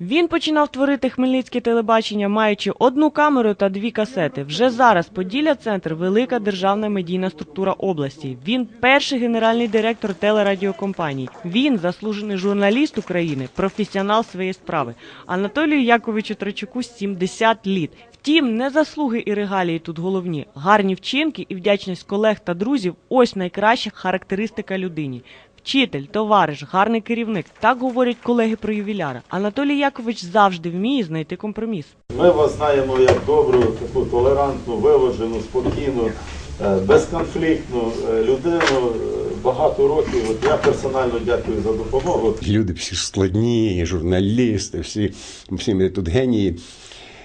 Він починав творити хмельницьке телебачення, маючи одну камеру та дві касети. Вже зараз Поділля Центр велика державна медійна структура області. Він перший генеральний директор телерадіокомпанії. Він заслужений журналіст України, професіонал своєї справи. Анатолію Яковичу Трачуку 70 літ. Втім, не заслуги і регалії тут головні. Гарні вчинки і вдячність колег та друзів ось найкраща характеристика людині. Вчитель, товариш, гарний керівник. Так говорять колеги про ювіляра. Анатолій Якович завжди вміє знайти компроміс. Ми вас знаємо як добру, таку толерантну, виважену, спокійну, е, безконфліктну е, людину. Е, Багато років. От я персонально дякую за допомогу. Люди всі складні, журналісти, всі, всі ми тут генії.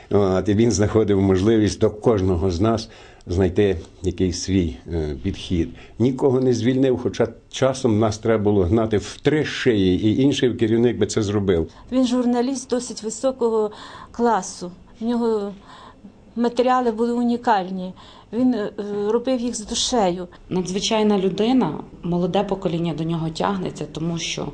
От, і він знаходив можливість до кожного з нас знайти якийсь свій е, підхід. Нікого не звільнив, хоча часом нас треба було гнати в три шиї, і інший керівник би це зробив. Він журналіст досить високого класу. В нього матеріали були унікальні. Він е, робив їх з душею. надзвичайна людина, молоде покоління до нього тягнеться, тому що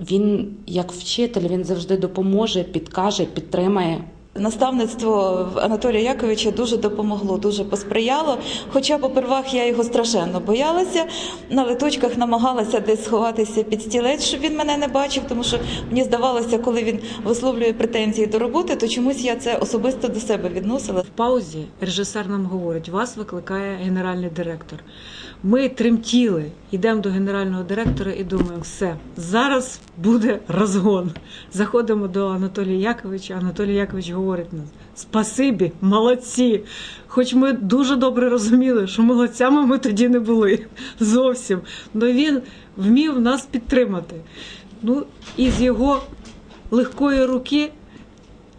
він, як вчитель, він завжди допоможе, підкаже, підтримає. Наставництво Анатолія Яковича дуже допомогло, дуже посприяло. Хоча попервах я його страшенно боялася. На литочках намагалася десь сховатися під стілець, щоб він мене не бачив, тому що мені здавалося, коли він висловлює претензії до роботи, то чомусь я це особисто до себе відносила. В паузі режисер нам говорить: вас викликає генеральний директор. Ми тремтіли, йдемо до генерального директора і думаємо, все, зараз буде розгон. Заходимо до Анатолія Яковича. Анатолій Якович говорить нам: спасибі, молодці. Хоч ми дуже добре розуміли, що молодцями ми тоді не були зовсім. Але він вмів нас підтримати. Ну і з його легкої руки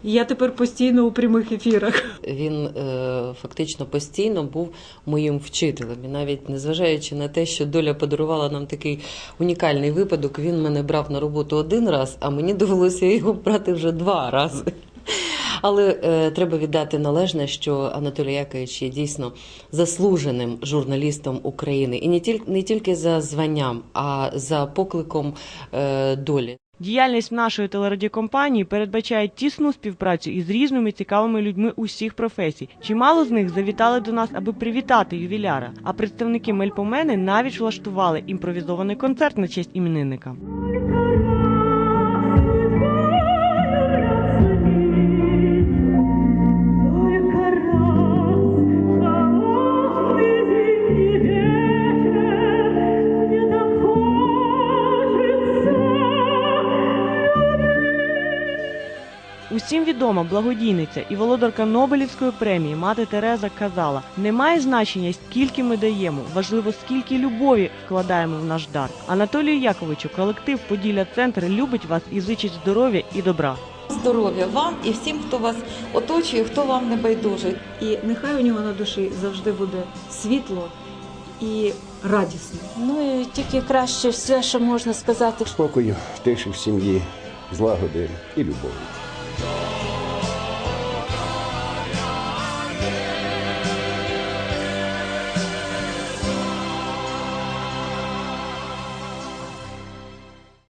я тепер постійно у прямих ефірах. Він е, фактично постійно був моїм вчителем. І навіть незважаючи на те, що доля подарувала нам такий унікальний випадок, він мене брав на роботу один раз, а мені довелося його брати вже два рази. Але е, треба віддати належне, що Анатолій Якович є дійсно заслуженим журналістом України, і не тільки не тільки за званням, а за покликом е, долі. Діяльність нашої телерадіокомпанії передбачає тісну співпрацю із різними цікавими людьми усіх професій. Чимало з них завітали до нас, аби привітати ювіляра. А представники Мельпомени навіть влаштували імпровізований концерт на честь іменинника. Усім відома благодійниця і володарка Нобелівської премії мати Тереза казала: немає значення, скільки ми даємо, важливо, скільки любові вкладаємо в наш дар. Анатолію Яковичу, колектив Поділля Центр любить вас і зичить здоров'я і добра. Здоров'я вам і всім, хто вас оточує, хто вам не байдужий. І нехай у нього на душі завжди буде світло і радісно. Ну і тільки краще все, що можна сказати. Спокою, тиші в сім'ї, злагоди і любові. Lord.